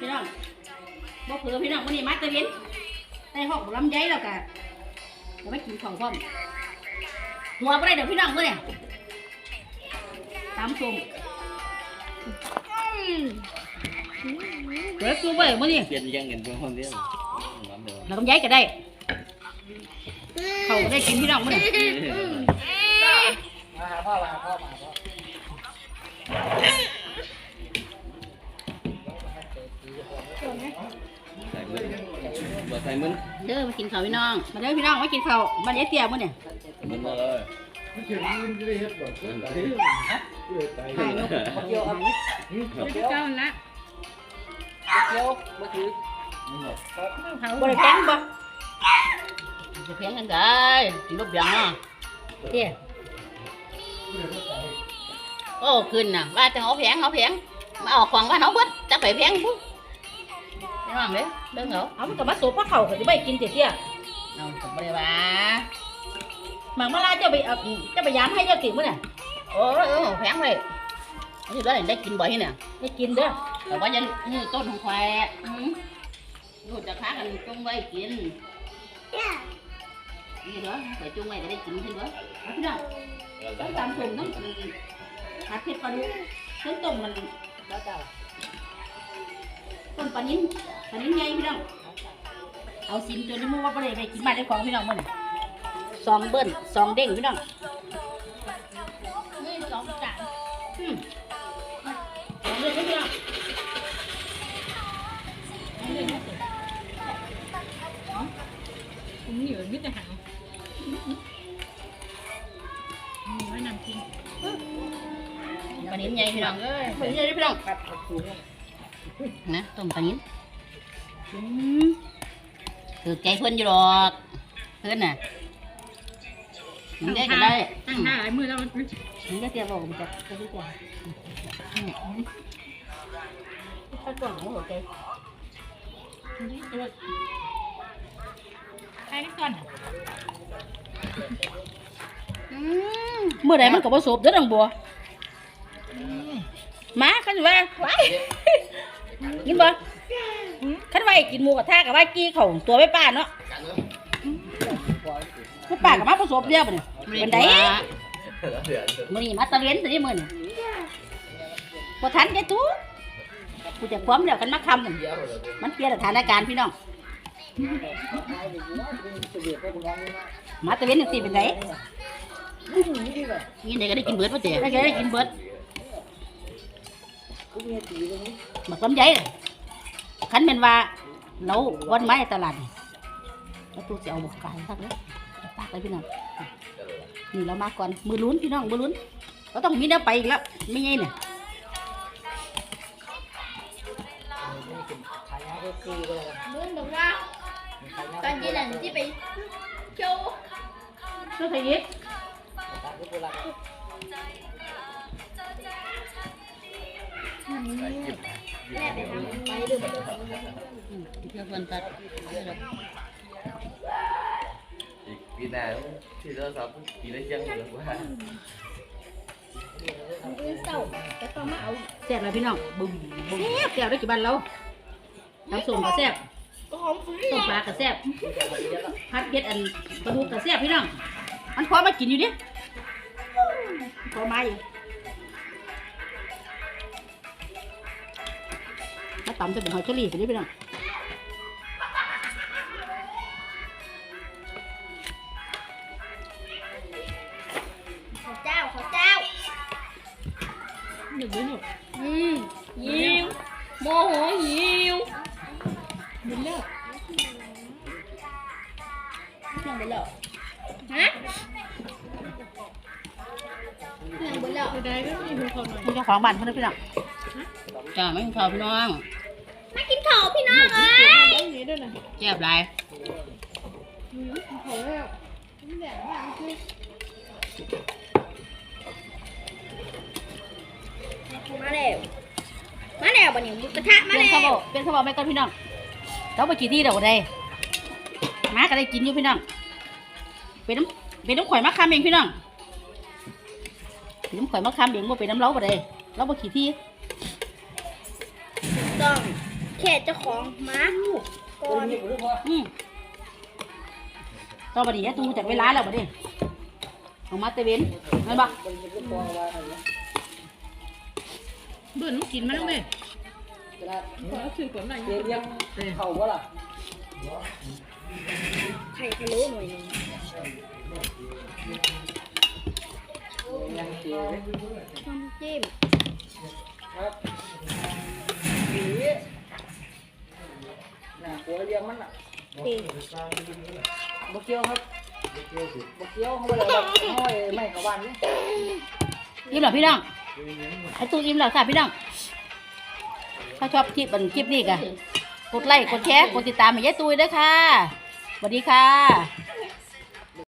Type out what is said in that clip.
พี่น้องบ่เผือพี่น้องวันนี้มาตะเวนใส่ห้องลำไยแล้วก็จะไม่กินของพร้อมหัวบ่ได้เดี๋ยวพี่น้องเมื่อเนี่ยตามชมเดี๋ยวกูไปมื่อนี้เปลี่ยนยังเงินเพิ่มคนเดียวน้ำเดียวแล้วลำไยก็ได้ เขาก็ได้กินพี่น้องมื่อนี้มาหาพ่อมาหาพ่อมาหาพ่อ บ่ใส่มึนเด้อมากินข้าวพี่น้อง มาเด้อพี่น้องมากินข้าวมาเดี๋ยวเตี้ยมื่อเนี่ยมึนมาเลยไม่ถึงยืนได้เฮ็ดบ่เพิ่นไปเอื้อใจถ่ายนกเดียวเอานี้เดี๋ยวเจ้าละเดี๋ยวมาถือบ่ได้แพงบ่จะแพงกันได้กินรบยังอะเตี้ยโอ้ขึ้นน่ะว่าจะเอาแพงเอาแพงมาออกของว่าเอาเบิดจะไปแพงปุ๊บ พี่น้องเด้อเด้อเหรอเอามันก็มาสูบพระเขาก็สิไปกินเตี้ยๆเอาก็บ่ได้ว่าหมักมะลาเจ้าไปเอาเจ้าไปยามให้เจ้ากินมื้อน่ะโอ้ยเออแพงเลยอันนี้ได้ได้กินบ่อยเนี่ยได้กินเด้อแต่ว่าอย่านี่ต้นของแควอืมดูจะพากันจงไว้กินนี่เด้อไปจงไว้ก็ได้กินเพิ่นเด้อเอาพี่น้องต้องตามชมต้องหาเผ็ดปลาดุกต้นต้มมันแล้วเจ้า ต้นปลานิ้นปลานิ้นใหญ่พี่น้อง เอาสินจนได้มูว่าประเดี๋ยวไปกินบ้านได้ของพี่น้องมันสองเบิ้ลสองเด้งพี่น้องนี่สองจานอืมสองเด้งพี่น้องผมเหนียวมิตรหางมีไว้นำกินปลานิ้นใหญ่พี่น้องเอ้ยปลานิ้นใหญ่พี่น้องครับขอบคุณ นะต้มปลานิ้นอืมถือใจเพื่อนอยู่หรอกเพื่อนน่ะมันได้ก็ได้ตั้งท่าหลายมือแล้วมันมันก็เตรียมบอกมันจะจะดีกว่าถ้ากล่องของหัวใจใครนี่ก่อนเมื่อไหร่มันก็บ่สูบเด้อนังบัวมาคันว่าไว้ กินบ่คันว่าให้กินหมูกระทะกับว่ากี้เขาตัวไว้ป้าเนาะคือป้ากับมาผสมเดียวบ่เนี่ยเป็นไดมื้อนี้มาตะเวนสิมื้อนี้บ่ทันได้ตู้กูจะความแล้วกันมาคำนั่นมันเปลี่ยนสถานการณ์พี่น้องมาตะเวนจังซี่เป็นไดกินได้ก็ได้กินเบิดบ่เจ๊ได้ก็ได้ กินเบิดบักลำไยน่ะคันแม่นว่าเราวันไม้ตลาดนี่แล้วตู้สิเอาบ่กายซักเลยปากเลยพี่น้องนี่เรามาก่อนมือลุ้นพี่น้องมือลุ้นเราต้องมีแนวไปอีกแล้วไม่ไงเนี่ยขายยาก็คือก็แล้วกันเมื่อบอกว่าขายยาตอนเย็นหลังที่ไปโชว์ช่วยใครยิบขาย ก็แล้วกันแม่ไปทำไปดื่มอืมเพื่อนเพื่อนตัดอีกปีหน้าที่เราสอบปีละเชียงเหลือว่าเศร้าแต่ต้องมาเอาแซ่บเลยพี่น้องบึ้มบึ้มแซ่บแซ่บได้กี่บันเราน้ำส้มก็แซ่บก็หอมฟุ้งต้มปลาก็แซ่บผัดเผ็ดอันปลาดุกก็แซ่บพี่น้อง มันพอมากินอยู่ดิพอมาอยู่ มาตำจะเป็นหอยเชอรี่สิพี่น้องขอเจ้าขอเจ้าหนึ่งด้วยหนึ่งอืมยิวโมโหยิวบุญเลิกเครื่องไปแล้วฮะเรื่องบุญเลิกได้ก็มีคนคนหน่อยมีเจ้าของบ้านเพื่อนพี่น้องจ้าไม่มีข้าวพี่น้อง มากินข้าวพี่น้อง เอ้ยนี่ด้วยนะแซ่บหลายอืมโหแล้วไม่แดงมากคือมาแล้วมาแล้วบันนี้หมูกระทะเปมาลี่ยนแล้เขาบอวกเปลี่ยนเขาบอกไปก่อนพี่น้องเราไปกี่ที่เดี๋ยวได้มาก็ได้กินอยู่พี่น้องเป็นน้ำเป็นน้ำข่อยมะขามเองพี่น้องเป็นน้ำข่อยมะขามเองว่าเป็นน้ำเล้าบ่ได้เราไปกี่ที่ ต้อง แค่เจ้าของหมาก่อนอืมต่อไปดีให้ตูจากเวลาแล้วบัดนี้เอามาเตเวนเห็นปะเบื่อน้องกินมาแล้วแม่เลี้ยงเข่าบ่ล่ะไข่พะโล้หน่อยหนึงยังเสียน้ำจิ้ม ลี้ยงมันอะตีบกเกี้ยวครับบกเกี้ยวเขาบ่ได้แบบห้อยไม่เขาบ้านนี่อิ่มเหรอพี่น้องไอ้ตูอิ่มแล้วค่ะพี่น้องถ้าชอบคลิปบันคลิปนี้กันกดไลค์กดแชร์กดติดตามให้ยายตูด้วยค่ะสวัสดีค่ะ